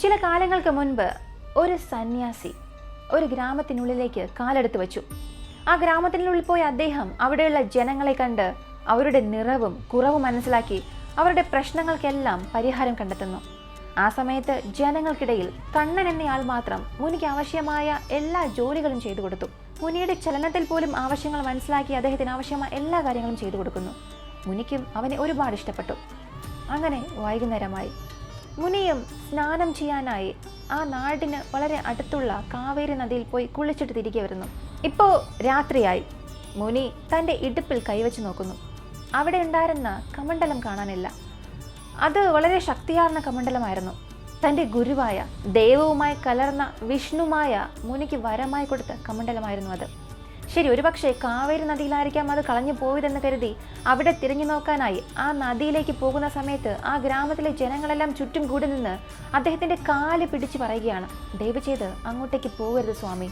ചില കാലങ്ങൾക്ക് മുൻപ് ഒരു സന്യാസി ഒരു ഗ്രാമത്തിനുള്ളിലേക്ക് കാലെടുത്ത് വച്ചു. ആ ഗ്രാമത്തിനുള്ളിൽ പോയ അദ്ദേഹം അവിടെയുള്ള ജനങ്ങളെ കണ്ട് അവരുടെ നിറവും കുറവും മനസ്സിലാക്കി അവരുടെ പ്രശ്നങ്ങൾക്കെല്ലാം പരിഹാരം കണ്ടെത്തുന്നു. ആ സമയത്ത് ജനങ്ങൾക്കിടയിൽ കണ്ണൻ എന്നയാൾ മാത്രം മുനിക്ക് ആവശ്യമായ എല്ലാ ജോലികളും ചെയ്തു കൊടുത്തു. മുനിയുടെ ചലനത്തിൽ പോലും ആവശ്യങ്ങൾ മനസ്സിലാക്കി അദ്ദേഹത്തിന് ആവശ്യമായ എല്ലാ കാര്യങ്ങളും ചെയ്തു കൊടുക്കുന്നു. മുനിക്കും അവനെ ഒരുപാട് ഇഷ്ടപ്പെട്ടു. അങ്ങനെ വൈകുന്നേരമായി. മുനിയും സ്നാനം ചെയ്യാനായി ആ നാടിന് വളരെ അടുത്തുള്ള കാവേരി നദിയിൽ പോയി കുളിച്ചിട്ട് തിരികെ വരുന്നു. ഇപ്പോൾ രാത്രിയായി. മുനി തന്റെ ഇടുപ്പിൽ കൈവച്ച് നോക്കുന്നു. അവിടെ ഉണ്ടായിരുന്ന കമണ്ഡലം കാണാനില്ല. അത് വളരെ ശക്തിയാർന്ന കമണ്ഡലമായിരുന്നു. തന്റെ ഗുരുവായ ദൈവവുമായി കലർന്ന വിഷ്ണുമായ മുനിക്ക് വരമായി കൊടുത്ത കമണ്ഡലമായിരുന്നു അത്. ശരി ഒരുപക്ഷെ കാവേരി നദിയിലായിരിക്കാം അത് കളഞ്ഞു പോയതെന്ന് കരുതി അവിടെ തിരിഞ്ഞു നോക്കാനായി ആ നദിയിലേക്ക് പോകുന്ന സമയത്ത് ആ ഗ്രാമത്തിലെ ജനങ്ങളെല്ലാം ചുറ്റും കൂടി നിന്ന് അദ്ദേഹത്തിന്റെ കാൽ പിടിച്ചു പറയുകയാണ് ദയവ് ചെയ്ത് അങ്ങോട്ടേക്ക് പോകരുത് സ്വാമി.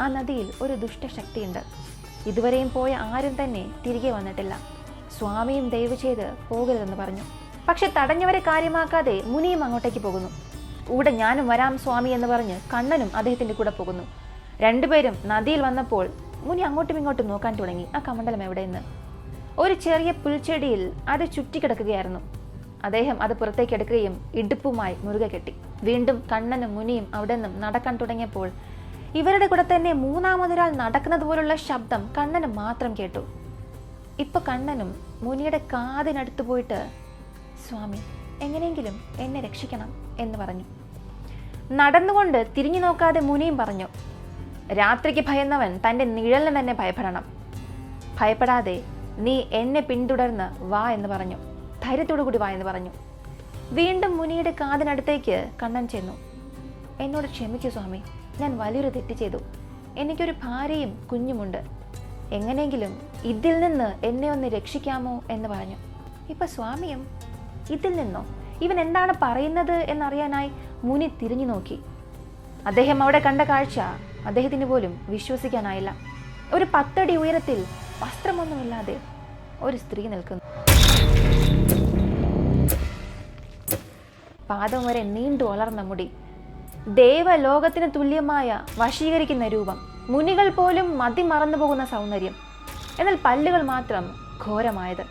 ആ നദിയിൽ ഒരു ദുഷ്ടശക്തിയുണ്ട്. ഇതുവരെയും പോയ ആരും തന്നെ തിരികെ വന്നിട്ടില്ല. സ്വാമിയും ദയവ് ചെയ്ത് പോകരുതെന്ന് പറഞ്ഞു. പക്ഷെ തടഞ്ഞവരെ കാര്യമാക്കാതെ മുനിയും അങ്ങോട്ടേക്ക് പോകുന്നു. കൂടെ ഞാനും വരാം സ്വാമി എന്ന് പറഞ്ഞ് കണ്ണനും അദ്ദേഹത്തിന്റെ കൂടെ പോകുന്നു. രണ്ടുപേരും നദിയിൽ വന്നപ്പോൾ മുനി അങ്ങോട്ടും ഇങ്ങോട്ടും നോക്കാൻ തുടങ്ങി. ആ കമണ്ഡലം എവിടെയെന്ന്? ഒരു ചെറിയ പുൽച്ചെടിയിൽ അത് ചുറ്റിക്കിടക്കുകയായിരുന്നു അദ്ദേഹം അത് പുറത്തേക്ക് എടുക്കുകയും ഇടുപ്പുമായി മുറുകെ കെട്ടി. വീണ്ടും കണ്ണനും മുനിയും അവിടെ നിന്നും നടക്കാൻ തുടങ്ങിയപ്പോൾ ഇവരുടെ കൂടെ തന്നെ മൂന്നാമതൊരാൾ നടക്കുന്നത് പോലുള്ള ശബ്ദം കണ്ണന് മാത്രം കേട്ടു. ഇപ്പൊ കണ്ണനും മുനിയുടെ കാതിനടുത്ത് പോയിട്ട് സ്വാമി എങ്ങനെയെങ്കിലും എന്നെ രക്ഷിക്കണം എന്ന് പറഞ്ഞു. നടന്നുകൊണ്ട് തിരിഞ്ഞു നോക്കാതെ മുനിയും പറഞ്ഞു രാത്രിക്ക് ഭയന്നവൻ തന്റെ നിഴലിന് തന്നെ ഭയപ്പെടണം. ഭയപ്പെടാതെ നീ എന്നെ പിന്തുടർന്ന് വാ എന്ന് പറഞ്ഞു. ധൈര്യത്തോടു കൂടി വാ എന്ന് പറഞ്ഞു. വീണ്ടും മുനിയുടെ കാതിനടുത്തേക്ക് കണ്ണൻ ചെന്നു. എന്നോട് ക്ഷമിക്കൂ സ്വാമി ഞാൻ വലിയൊരു തെറ്റ് ചെയ്തു. എനിക്കൊരു ഭാര്യയും കുഞ്ഞുമുണ്ട്. എങ്ങനെയെങ്കിലും ഇതിൽ നിന്ന് എന്നെ ഒന്ന് രക്ഷിക്കാമോ എന്ന് പറഞ്ഞു. ഇപ്പൊ സ്വാമിയും ഇതിൽ നിന്നോ? ഇവൻ എന്താണ് പറയുന്നത് എന്നറിയാനായി മുനി തിരിഞ്ഞു നോക്കി. അദ്ദേഹം അവിടെ കണ്ട കാഴ്ച അദ്ദേഹത്തിന് പോലും വിശ്വസിക്കാനായില്ല. ഒരു പത്തടി ഉയരത്തിൽ വസ്ത്രമൊന്നുമില്ലാതെ ഒരു സ്ത്രീ നിൽക്കുന്നു. പാദം വരെ നീണ്ടു വളർന്ന മുടി. ദേവലോകത്തിന് തുല്യമായ വശീകരിക്കുന്ന രൂപം. മുനികൾ പോലും മതി മറന്നു പോകുന്ന സൗന്ദര്യം. എന്നാൽ പല്ലുകൾ മാത്രം ഘോരമായത്.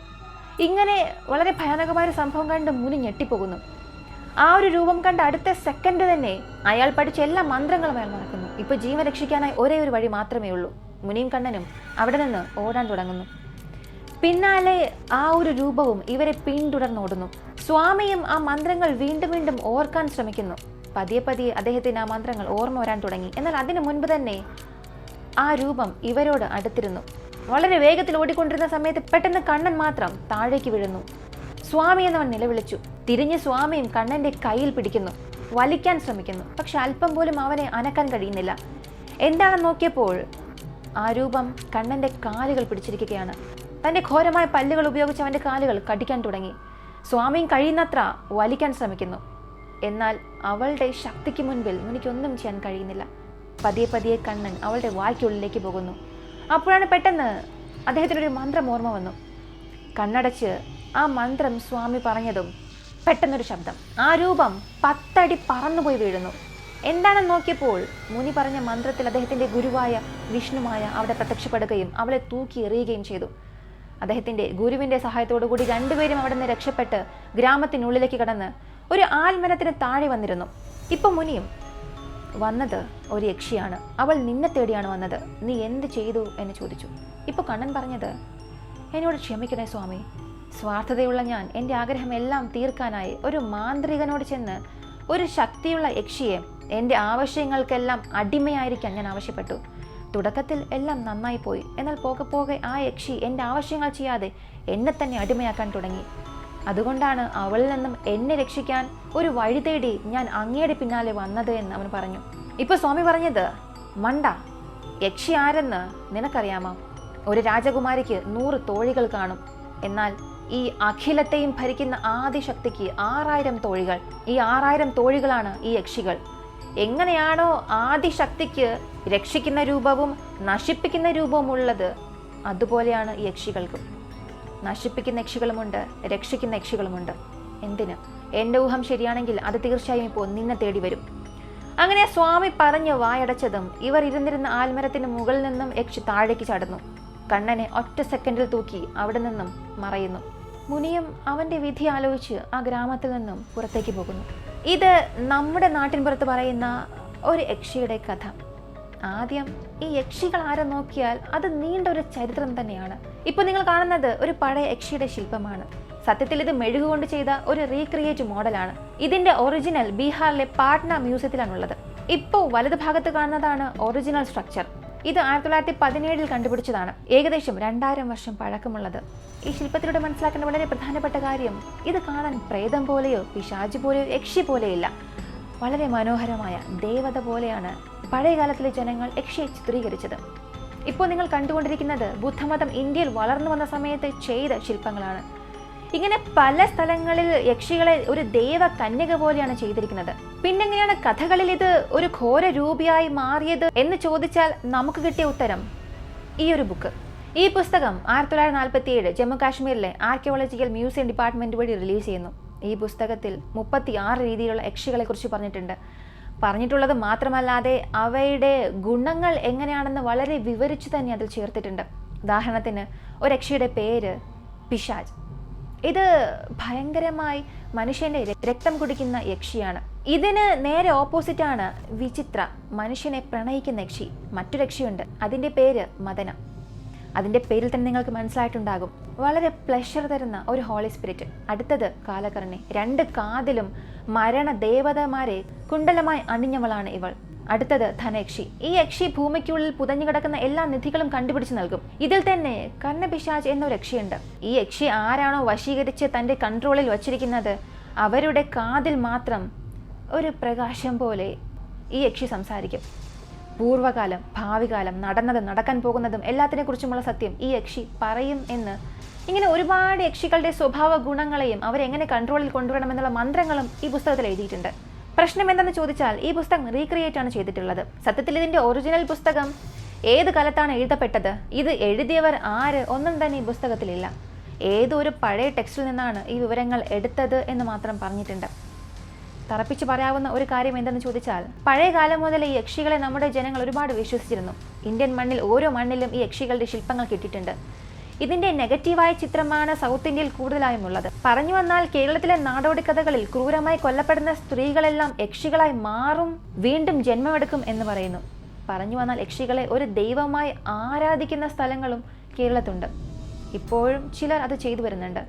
ഇങ്ങനെ വളരെ ഭയാനകമായ സംഭവം കണ്ട് മുനി ഞെട്ടിപ്പോകുന്നു. ആ ഒരു രൂപം കണ്ട അടുത്ത സെക്കൻഡ് തന്നെ അയാൾ പഠിച്ച എല്ലാ മന്ത്രങ്ങളും അയാൾ മറക്കുന്നു. ഇപ്പൊ ജീവൻ രക്ഷിക്കാനായി ഒരേ ഒരു വഴി മാത്രമേ ഉള്ളൂ. മുനിയും കണ്ണനും അവിടെ നിന്ന് ഓടാൻ തുടങ്ങുന്നു. പിന്നാലെ ആ ഒരു രൂപവും ഇവരെ പിന്തുടർന്നോടുന്നു. സ്വാമിയും ആ മന്ത്രങ്ങൾ വീണ്ടും വീണ്ടും ഓർക്കാൻ ശ്രമിക്കുന്നു. പതിയെ പതിയെ അദ്ദേഹത്തിന് ആ മന്ത്രങ്ങൾ ഓർമ്മ വരാൻ തുടങ്ങി. എന്നാൽ അതിനു മുൻപ് തന്നെ ആ രൂപം ഇവരോട് അടുത്തിരുന്നു. വളരെ വേഗത്തിൽ ഓടിക്കൊണ്ടിരുന്ന സമയത്ത് പെട്ടെന്ന് കണ്ണൻ മാത്രം താഴേക്ക് വീഴുന്നു. സ്വാമി എന്നവൻ നിലവിളിച്ചു. തിരിഞ്ഞ് സ്വാമിയും കണ്ണന്റെ കയ്യിൽ പിടിക്കുന്നു. വലിക്കാൻ ശ്രമിക്കുന്നു. പക്ഷെ അല്പം പോലും അവനെ അനക്കാൻ കഴിയുന്നില്ല. എന്താണെന്ന് നോക്കിയപ്പോൾ ആ രൂപം കണ്ണന്റെ കാലുകൾ പിടിച്ചിരിക്കുകയാണ്. തന്റെ ഘോരമായ പല്ലുകൾ ഉപയോഗിച്ച് അവന്റെ കാലുകൾ കടിക്കാൻ തുടങ്ങി. സ്വാമിയും കഴിയുന്നത്ര വലിക്കാൻ ശ്രമിക്കുന്നു. എന്നാൽ അവളുടെ ശക്തിക്ക് മുൻപിൽ മുനിക്കൊന്നും ചെയ്യാൻ കഴിയുന്നില്ല. പതിയെ പതിയെ കണ്ണൻ അവളുടെ വായ്ക്കുള്ളിലേക്ക് പോകുന്നു. അപ്പോഴാണ് പെട്ടെന്ന് അദ്ദേഹത്തിനൊരു മന്ത്രം ഓർമ്മ വന്നു. കണ്ണടച്ച് ആ മന്ത്രം സ്വാമി പറഞ്ഞതും പെട്ടെന്നൊരു ശബ്ദം. ആ രൂപം പത്തടി പറന്നുപോയി വീഴുന്നു. എന്താണെന്ന് നോക്കിയപ്പോൾ മുനി പറഞ്ഞ മന്ത്രത്തിൽ അദ്ദേഹത്തിന്റെ ഗുരുവായ വിഷ്ണുമായ അവിടെ പ്രത്യക്ഷപ്പെടുകയും അവളെ തൂക്കി എറിയുകയും ചെയ്തു. അദ്ദേഹത്തിന്റെ ഗുരുവിന്റെ സഹായത്തോടു കൂടി രണ്ടുപേരും അവിടെ നിന്ന് രക്ഷപ്പെട്ട് ഗ്രാമത്തിനുള്ളിലേക്ക് കടന്ന് ഒരു ആൽമരത്തിന് താഴെ വന്നിരുന്നു. ഇപ്പൊ മുനിയും വന്നത് ഒരു യക്ഷിയാണ്. അവൾ നിന്നെ തേടിയാണ് വന്നത്. നീ എന്ത് ചെയ്തു എന്ന് ചോദിച്ചു. ഇപ്പൊ കണ്ണൻ പറഞ്ഞത് എന്നോട് ക്ഷമിക്കണേ സ്വാമി. സ്വാർത്ഥതയുള്ള ഞാൻ എന്റെ ആഗ്രഹമെല്ലാം തീർക്കാനായി ഒരു മാന്ത്രികനോട് ചെന്ന് ഒരു ശക്തിയുള്ള യക്ഷിയെ എന്റെ ആവശ്യങ്ങൾക്കെല്ലാം അടിമയായിരിക്കാൻ ഞാൻ ആവശ്യപ്പെട്ടു. തുടക്കത്തിൽ എല്ലാം നന്നായി പോയി. എന്നാൽ പോകെ പോകെ ആ യക്ഷി എന്റെ ആവശ്യങ്ങൾ ചെയ്യാതെ എന്നെ തന്നെ അടിമയാക്കാൻ തുടങ്ങി. അതുകൊണ്ടാണ് അവളിൽ നിന്നും എന്നെ രക്ഷിക്കാൻ ഒരു വഴി തേടി ഞാൻ അങ്ങയുടെ പിന്നാലെ വന്നത് എന്ന് അവൻ പറഞ്ഞു. ഇപ്പൊ സ്വാമി പറഞ്ഞത് മണ്ട യക്ഷി ആരെന്ന് നിനക്കറിയാമോ? ഒരു രാജകുമാരിക്ക് നൂറ് തോഴികൾ കാണും. എന്നാൽ ഈ അഖിലത്തെയും ഭരിക്കുന്ന ആദിശക്തിക്ക് ആറായിരം തോഴികൾ. ഈ ആറായിരം തോഴികളാണ് ഈ യക്ഷികൾ. എങ്ങനെയാണോ ആദിശക്തിക്ക് രക്ഷിക്കുന്ന രൂപവും നശിപ്പിക്കുന്ന രൂപവും ഉള്ളത് അതുപോലെയാണ് ഈ യക്ഷികൾക്കും. നശിപ്പിക്കുന്ന യക്ഷികളുമുണ്ട് രക്ഷിക്കുന്ന യക്ഷികളുമുണ്ട്. എന്തിന്? എന്റെ ഊഹം ശരിയാണെങ്കിൽ അത് തീർച്ചയായും ഇപ്പോൾ നിന്നെ തേടി വരും. അങ്ങനെ സ്വാമി പറഞ്ഞ് വായടച്ചതും ഇവർ ഇരുന്നിരുന്ന ആൽമരത്തിന് മുകളിൽ നിന്നും യക്ഷി താഴേക്ക് ചടന്നു. കണ്ണനെ ഒറ്റ സെക്കൻഡിൽ തൂക്കി അവിടെ നിന്നും മറയുന്നു. മുനിയും അവന്റെ വിധി ആലോചിച്ച് ആ ഗ്രാമത്തിൽ നിന്നും പുറത്തേക്ക് പോകുന്നു. ഇത് നമ്മുടെ നാട്ടിൻ പുറത്ത് പറയുന്ന ഒരു യക്ഷിയുടെ കഥ. ആദ്യം ഈ യക്ഷികൾ ആരെ നോക്കിയാൽ അത് നീണ്ട ഒരു ചരിത്രം തന്നെയാണ്. ഇപ്പോൾ നിങ്ങൾ കാണുന്നത് ഒരു പഴയ യക്ഷിയുടെ ശില്പമാണ്. സത്യത്തിൽ ഇത് മെഴുകുകൊണ്ട് ചെയ്ത ഒരു റീക്രിയേറ്റ് മോഡലാണ്. ഇതിന്റെ ഒറിജിനൽ ബീഹാറിലെ പാട്ന മ്യൂസിയത്തിലാണുള്ളത്. ഇപ്പോൾ വലതുഭാഗത്ത് കാണുന്നതാണ് ഒറിജിനൽ സ്ട്രക്ചർ ഇത് ആയിരത്തി തൊള്ളായിരത്തി പതിനേഴിൽ കണ്ടുപിടിച്ചതാണ്. ഏകദേശം രണ്ടായിരം വർഷം പഴക്കമുള്ളത്. ഈ ശില്പത്തിലൂടെ മനസ്സിലാക്കേണ്ട വളരെ പ്രധാനപ്പെട്ട കാര്യം ഇത് കാണാൻ പ്രേതം പോലെയോ പിശാജ് പോലെയോ യക്ഷി പോലെയില്ല. വളരെ മനോഹരമായ ദേവത പോലെയാണ് പഴയകാലത്തിലെ ജനങ്ങൾ യക്ഷിയെ ചിത്രീകരിച്ചത്. ഇപ്പോൾ നിങ്ങൾ കണ്ടുകൊണ്ടിരിക്കുന്നത് ബുദ്ധമതം ഇന്ത്യയിൽ വളർന്നു വന്ന സമയത്ത് ചെയ്ത ശില്പങ്ങളാണ്. ഇങ്ങനെ പല സ്ഥലങ്ങളിൽ യക്ഷികളെ ഒരു ദേവ കന്യക പോലെയാണ് ചെയ്തിരിക്കുന്നത്. പിന്നെങ്ങനെയാണ് കഥകളിൽ ഇത് ഒരു ഘോര രൂപിയായി മാറിയത് എന്ന് ചോദിച്ചാൽ നമുക്ക് കിട്ടിയ ഉത്തരം ഈ ഒരു ബുക്ക് ഈ പുസ്തകം ആയിരത്തി തൊള്ളായിരത്തി നാൽപ്പത്തി ഏഴ് ജമ്മു കാശ്മീരിലെ ആർക്കിയോളജിക്കൽ മ്യൂസിയം ഡിപ്പാർട്ട്മെന്റ് വഴി റിലീസ് ചെയ്യുന്നു. ഈ പുസ്തകത്തിൽ മുപ്പത്തി ആറ് രീതിയിലുള്ള യക്ഷികളെ കുറിച്ച് പറഞ്ഞിട്ടുണ്ട്. പറഞ്ഞിട്ടുള്ളത് മാത്രമല്ലാതെ അവയുടെ ഗുണങ്ങൾ എങ്ങനെയാണെന്ന് വളരെ വിവരിച്ചു തന്നെ അതിൽ ചേർത്തിട്ടുണ്ട്. ഉദാഹരണത്തിന് ഒരു യക്ഷിയുടെ പേര് പിശാജ്. ഇത് ഭയങ്കരമായി മനുഷ്യന്റെ രക്തം കുടിക്കുന്ന യക്ഷിയാണ്. ഇതിന് നേരെ ഓപ്പോസിറ്റ് ആണ് വിചിത്ര. മനുഷ്യനെ പ്രണയിക്കുന്ന യക്ഷി. മറ്റൊരു യക്ഷിയുണ്ട്. അതിന്റെ പേര് മദന. അതിന്റെ പേരിൽ തന്നെ നിങ്ങൾക്ക് മനസ്സിലായിട്ടുണ്ടാകും. വളരെ പ്ലഷർ തരുന്ന ഒരു ഹോളി സ്പിരിറ്റ് അടുത്തത് കാലകർണി രണ്ട് കാതിലും മരണ ദേവതമാരെ കുണ്ടലമായി അണിഞ്ഞവളാണ് ഇവൾ. അടുത്തത് ധനയക്ഷി. ഈ യക്ഷി ഭൂമിക്കുള്ളിൽ പുതഞ്ഞു കിടക്കുന്ന എല്ലാ നിധികളും കണ്ടുപിടിച്ച് നൽകും. ഇതിൽ തന്നെ കർണപിശാജ് എന്നൊരു യക്ഷിയുണ്ട്. ഈ യക്ഷി ആരാണോ വശീകരിച്ച് തന്റെ കൺട്രോളിൽ വച്ചിരിക്കുന്നത്? അവരുടെ കാതിൽ മാത്രം ഒരു പ്രകാശം പോലെ ഈ യക്ഷി സംസാരിക്കും. പൂർവകാലം ഭാവികാലം നടന്നതും നടക്കാൻ പോകുന്നതും എല്ലാത്തിനെ കുറിച്ചുമുള്ള സത്യം ഈ യക്ഷി പറയും എന്ന്. ഇങ്ങനെ ഒരുപാട് യക്ഷികളുടെ സ്വഭാവ ഗുണങ്ങളെയും അവരെങ്ങനെ കൺട്രോളിൽ കൊണ്ടുവരണമെന്നുള്ള മന്ത്രങ്ങളും ഈ പുസ്തകത്തിൽ എഴുതിയിട്ടുണ്ട്. പ്രശ്നം എന്തെന്ന് ചോദിച്ചാൽ ഈ പുസ്തകം റീക്രിയേറ്റ് ആണ് ചെയ്തിട്ടുള്ളത്. സത്യത്തിൽ ഇതിന്റെ ഒറിജിനൽ പുസ്തകം ഏത് കാലത്താണ് എഴുതപ്പെട്ടത്? ഇത് എഴുതിയവർ ആര്? ഒന്നും തന്നെ ഈ പുസ്തകത്തിലില്ല. ഏതൊരു പഴയ ടെക്സ്റ്റിൽ നിന്നാണ് ഈ വിവരങ്ങൾ എടുത്തത് എന്ന് മാത്രം പറഞ്ഞിട്ടുണ്ട്. തറപ്പിച്ച് പറയാവുന്ന ഒരു കാര്യം എന്തെന്ന് ചോദിച്ചാൽ പഴയ കാലം മുതൽ ഈ യക്ഷികളെ നമ്മുടെ ജനങ്ങൾ ഒരുപാട് വിശ്വസിച്ചിരുന്നു. ഇന്ത്യൻ മണ്ണിൽ ഓരോ മണ്ണിലും ഈ യക്ഷികളുടെ ശില്പങ്ങൾ കിട്ടിയിട്ടുണ്ട്. ഇതിന്റെ നെഗറ്റീവായ ചിത്രമാണ് സൗത്ത് ഇന്ത്യയിൽ കൂടുതലായും ഉള്ളത് പറഞ്ഞു വന്നാൽ കേരളത്തിലെ നാടോടി കഥകളിൽ ക്രൂരമായി കൊല്ലപ്പെടുന്ന സ്ത്രീകളെല്ലാം യക്ഷികളായി മാറും വീണ്ടും ജന്മമെടുക്കും എന്ന് പറയുന്നു. പറഞ്ഞു വന്നാൽ യക്ഷികളെ ഒരു ദൈവമായി ആരാധിക്കുന്ന സ്ഥലങ്ങളും കേരളത്തുണ്ട്. ഇപ്പോഴും ചിലർ അത് ചെയ്തു വരുന്നുണ്ട്.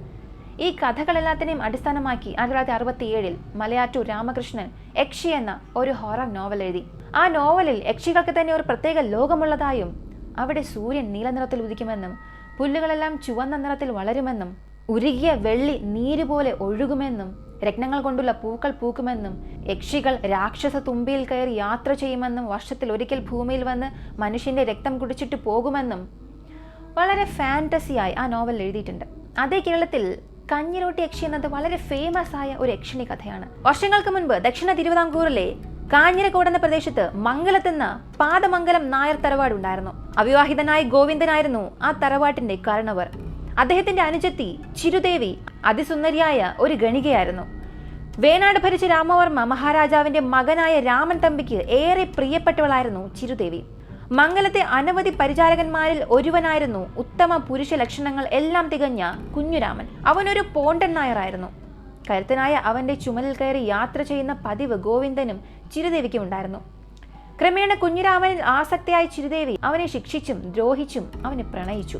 ഈ കഥകളെല്ലാത്തിനെയും അടിസ്ഥാനമാക്കി ആയിരത്തി തൊള്ളായിരത്തി അറുപത്തി ഏഴിൽ മലയാറ്റൂർ രാമകൃഷ്ണൻ യക്ഷി എന്ന ഒരു ഹൊറർ നോവൽ എഴുതി. ആ നോവലിൽ യക്ഷികൾക്ക് തന്നെ ഒരു പ്രത്യേക ലോകമുള്ളതായും അവിടെ സൂര്യൻ നീലനിറത്തിൽ ഉദിക്കുമെന്നും പുല്ലുകളെല്ലാം ചുവന്ന നിറത്തിൽ വളരുമെന്നും ഉരുകിയ വെള്ളി നീര് പോലെ ഒഴുകുമെന്നും രത്നങ്ങൾ കൊണ്ടുള്ള പൂക്കൾ പൂക്കുമെന്നും യക്ഷികൾ രാക്ഷസ തുമ്പിയിൽ കയറി യാത്ര ചെയ്യുമെന്നും വർഷത്തിൽ ഒരിക്കൽ ഭൂമിയിൽ വന്ന് മനുഷ്യന്റെ രക്തം കുടിച്ചിട്ട് പോകുമെന്നും വളരെ ഫാന്റസിയായി ആ നോവൽ എഴുതിയിട്ടുണ്ട്. അതേ കേരളത്തിൽ കഞ്ഞിരോട്ടി യക്ഷി എന്നത് വളരെ ഫേമസ് ആയ ഒരു യക്ഷിണി കഥയാണ്. വർഷങ്ങൾക്ക് മുൻപ് ദക്ഷിണ തിരുവിതാംകൂറിലെ കാഞ്ഞിരക്കോട് എന്ന പ്രദേശത്ത് മംഗലത്തെന്ന പാദമംഗലം നായർ തറവാട് ഉണ്ടായിരുന്നു. അവിവാഹിതനായ ഗോവിന്ദനായിരുന്നു ആ തറവാട്ടിന്റെ കാരണവർ. അദ്ദേഹത്തിന്റെ അനുജത്തി ചിരുദേവി അതിസുന്ദരിയായ ഒരു ഗണികയായിരുന്നു. വേണാട് ഭരിച്ച രാമവർമ്മ മഹാരാജാവിന്റെ മകനായ രാമൻ തമ്പിക്ക് ഏറെ പ്രിയപ്പെട്ടവളായിരുന്നു ചിരുദേവി. മംഗലത്തെ അനവധി പരിചാരകന്മാരിൽ ഒരുവനായിരുന്നു ഉത്തമ പുരുഷ ലക്ഷണങ്ങൾ എല്ലാം തികഞ്ഞ കുഞ്ഞുരാമൻ. അവനൊരു പോണ്ടൻ നായറായിരുന്നു. കരുത്തനായ അവന്റെ ചുമലിൽ കയറി യാത്ര ചെയ്യുന്ന പതിവ് ഗോവിന്ദനും ചിരുദേവിക്കും ഉണ്ടായിരുന്നു ക്രമേണ കുഞ്ഞിരാമനിൽ ആസക്തിയായ ചിരുദേവി അവനെ ശിക്ഷിച്ചും ദ്രോഹിച്ചും അവനെ പ്രണയിച്ചു.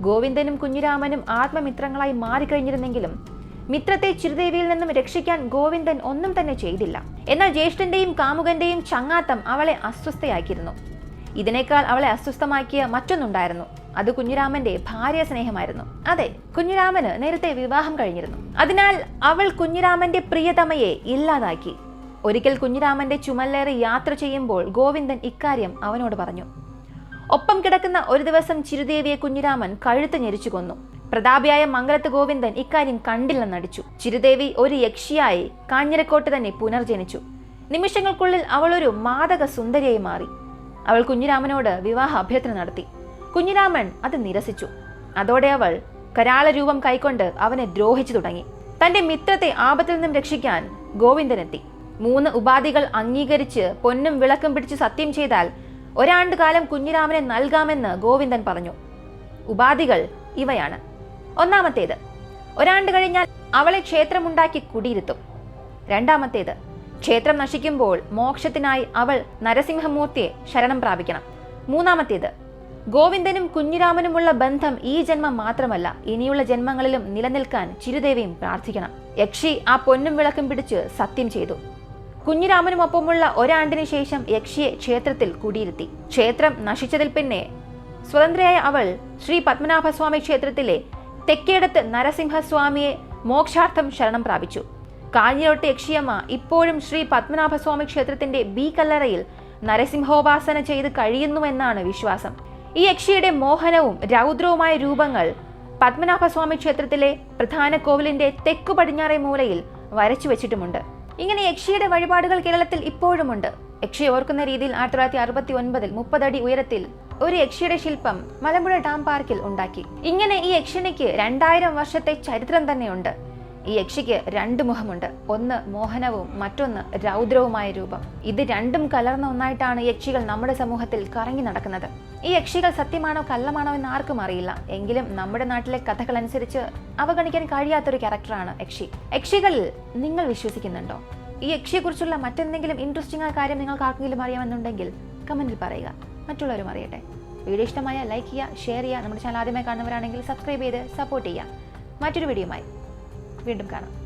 ഗോവിന്ദനും കുഞ്ഞിരാമനും ആത്മമിത്രങ്ങളായി മാറിക്കഴിഞ്ഞിരുന്നെങ്കിലും മിത്രത്തെ ചിരുദേവിയിൽ നിന്നും രക്ഷിക്കാൻ ഗോവിന്ദൻ ഒന്നും തന്നെ ചെയ്തില്ല. എന്നാൽ ജ്യേഷ്ഠന്റെയും കാമുകന്റെയും ചങ്ങാത്തം അവളെ അസ്വസ്ഥയാക്കിയിരുന്നു. ഇതിനേക്കാൾ അവളെ അസ്വസ്ഥമാക്കിയ മറ്റൊന്നുണ്ടായിരുന്നു. അത് കുഞ്ഞുരാമന്റെ ഭാര്യ സ്നേഹമായിരുന്നു. അതെ കുഞ്ഞുരാമന് നേരത്തെ വിവാഹം കഴിഞ്ഞിരുന്നു. അതിനാൽ അവൾ കുഞ്ഞുരാമന്റെ പ്രിയതമയെ ഇല്ലാതാക്കി. ഒരിക്കൽ കുഞ്ഞുരാമന്റെ ചുമലേറി യാത്ര ചെയ്യുമ്പോൾ ഗോവിന്ദൻ ഇക്കാര്യം അവനോട് പറഞ്ഞു. ഒപ്പം കിടക്കുന്ന ഒരു ദിവസം ചിരുദേവിയെ കുഞ്ഞുരാമൻ കഴുത്ത് ഞെരിച്ചു കൊന്നു. പ്രതാപിയായ മംഗലത്ത് ഗോവിന്ദൻ ഇക്കാര്യം കണ്ടില്ലെന്നടിച്ചു. ചിരുദേവി ഒരു യക്ഷിയായി കാഞ്ഞിരക്കോട്ട് തന്നെ പുനർജനിച്ചു. നിമിഷങ്ങൾക്കുള്ളിൽ അവളൊരു മാതക സുന്ദരിയായി മാറി. അവൾ കുഞ്ഞുരാമനോട് വിവാഹ അഭ്യർത്ഥന നടത്തി. കുഞ്ഞിരാമൻ അത് നിരസിച്ചു. അതോടെ അവൾ കരാള രൂപം കൈക്കൊണ്ട് അവനെ ദ്രോഹിച്ചു തുടങ്ങി. തന്റെ മിത്രത്തെ ആപത്തിൽ നിന്നും രക്ഷിക്കാൻ ഗോവിന്ദനെത്തി. മൂന്ന് ഉപാധികൾ അംഗീകരിച്ച് പൊന്നും വിളക്കും പിടിച്ച് സത്യം ചെയ്താൽ ഒരാണ്ട് കാലം കുഞ്ഞിരാമനെ നൽകാമെന്ന് ഗോവിന്ദൻ പറഞ്ഞു. ഉപാധികൾ ഇവയാണ്. ഒന്നാമത്തേത് ഒരാണ്ട് കഴിഞ്ഞാൽ അവളെ ക്ഷേത്രമുണ്ടാക്കി കുടിയിരുത്തും. രണ്ടാമത്തേത് ക്ഷേത്രം നശിക്കുമ്പോൾ മോക്ഷത്തിനായി അവൾ നരസിംഹമൂർത്തിയെ ശരണം പ്രാപിക്കണം. മൂന്നാമത്തേത് ഗോവിന്ദനും കുഞ്ഞിരാമനുമുള്ള ബന്ധം ഈ ജന്മം മാത്രമല്ല ഇനിയുള്ള ജന്മങ്ങളിലും നിലനിൽക്കാൻ ചിരുദേവിയും പ്രാർത്ഥിക്കണം. യക്ഷി ആ പൊന്നും വിളക്കും പിടിച്ച് സത്യം ചെയ്തു. കുഞ്ഞിരാമനുമൊപ്പമുള്ള ഒരാണ്ടിന് ശേഷം യക്ഷിയെ ക്ഷേത്രത്തിൽ കുടിയിരുത്തി. ക്ഷേത്രം നശിച്ചതിൽ പിന്നെ സ്വതന്ത്രയായ അവൾ ശ്രീ പത്മനാഭസ്വാമി ക്ഷേത്രത്തിലെ തെക്കേടത്ത് നരസിംഹസ്വാമിയെ മോക്ഷാർത്ഥം ശരണം പ്രാപിച്ചു. കാഞ്ഞിരോട്ട് യക്ഷിയമ്മ ഇപ്പോഴും ശ്രീ പത്മനാഭസ്വാമി ക്ഷേത്രത്തിന്റെ ബി കല്ലറയിൽ നരസിംഹോപാസന ചെയ്ത് കഴിയുന്നുവെന്നാണ് വിശ്വാസം. ഈ യക്ഷിയുടെ മോഹനവും രൗദ്രവുമായ രൂപങ്ങൾ പത്മനാഭസ്വാമി ക്ഷേത്രത്തിലെ പ്രധാന കോവിലിന്റെ തെക്കു പടിഞ്ഞാറേ മൂലയിൽ വരച്ചു വെച്ചിട്ടുമുണ്ട്. ഇങ്ങനെ യക്ഷിയുടെ വഴിപാടുകൾ കേരളത്തിൽ ഇപ്പോഴുമുണ്ട്. യക്ഷി ഓർക്കുന്ന രീതിയിൽ ആയിരത്തി തൊള്ളായിരത്തി അറുപത്തി ഒൻപതിൽ മുപ്പതടി ഉയരത്തിൽ ഒരു യക്ഷിയുടെ ശില്പം മലമ്പുഴ ഡാം പാർക്കിൽ ഉണ്ടാക്കി. ഇങ്ങനെ ഈ യക്ഷിണിക്ക് രണ്ടായിരം വർഷത്തെ ചരിത്രം തന്നെയുണ്ട്. ഈ യക്ഷിക്ക് രണ്ട് മുഖമുണ്ട്. ഒന്ന് മോഹനവും മറ്റൊന്ന് രൗദ്രവുമായ രൂപം. ഇത് രണ്ടും കലർന്ന ഒന്നായിട്ടാണ് യക്ഷികൾ നമ്മുടെ സമൂഹത്തിൽ കറങ്ങി നടക്കുന്നത്. ഈ യക്ഷികൾ സത്യമാണോ കള്ളമാണോ എന്ന് ആർക്കും അറിയില്ല. എങ്കിലും നമ്മുടെ നാട്ടിലെ കഥകൾ അനുസരിച്ച് അവഗണിക്കാൻ കഴിയാത്തൊരു ക്യാരക്ടറാണ് യക്ഷി. യക്ഷികളിൽ നിങ്ങൾ വിശ്വസിക്കുന്നുണ്ടോ? ഈ യക്ഷിയെക്കുറിച്ചുള്ള മറ്റെന്തെങ്കിലും ഇൻട്രസ്റ്റിംഗ് ആയ കാര്യം നിങ്ങൾക്ക് ആർക്കെങ്കിലും അറിയാമെന്നുണ്ടെങ്കിൽ കമന്റിൽ പറയുക. മറ്റുള്ളവരും അറിയട്ടെ. വീഡിയോ ഇഷ്ടമായ ലൈക്ക് ചെയ്യുക ഷെയർ ചെയ്യുക. നമ്മുടെ ചാനൽ ആദ്യമായി കാണുന്നവരാണെങ്കിൽ സബ്സ്ക്രൈബ് ചെയ്ത് സപ്പോർട്ട് ചെയ്യുക. മറ്റൊരു വീഡിയോയുമായി വീണ്ടും കാണാം.